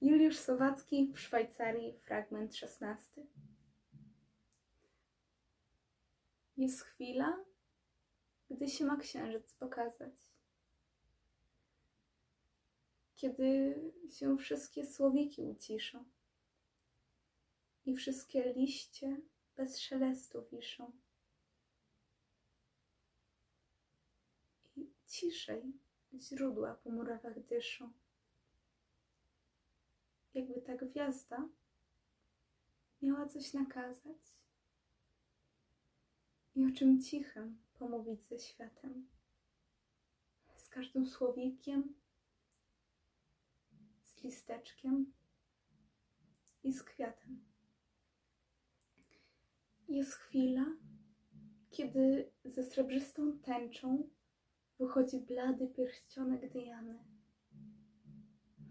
Juliusz Słowacki w Szwajcarii, fragment szesnasty. Jest chwila, gdy się ma księżyc pokazać. Kiedy się wszystkie słowiki uciszą i wszystkie liście bez szelestu wiszą. I ciszej źródła po murawach dyszą. Jakby ta gwiazda miała coś nakazać i o czym cichym pomówić ze światem. Z każdym słowikiem, z listeczkiem i z kwiatem. Jest chwila, kiedy ze srebrzystą tęczą wychodzi blady pierścionek Diany.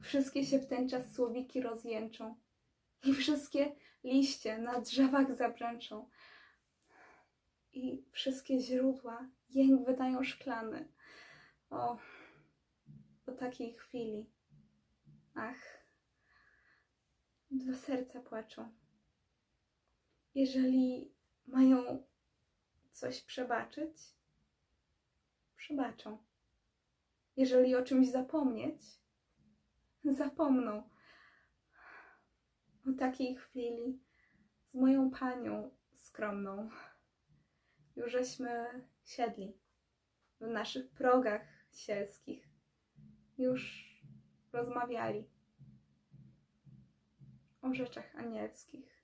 Wszystkie się w ten czas słowiki rozjęczą i wszystkie liście na drzewach zabrzęczą i wszystkie źródła jęk wydają szklany. O, o takiej chwili. Ach, dwa serca płaczą. Jeżeli mają coś przebaczyć, przebaczą. Jeżeli o czymś zapomnieć, zapomną. O takiej chwili z moją panią skromną już żeśmy siedli w naszych progach sielskich, już rozmawiali o rzeczach anielskich.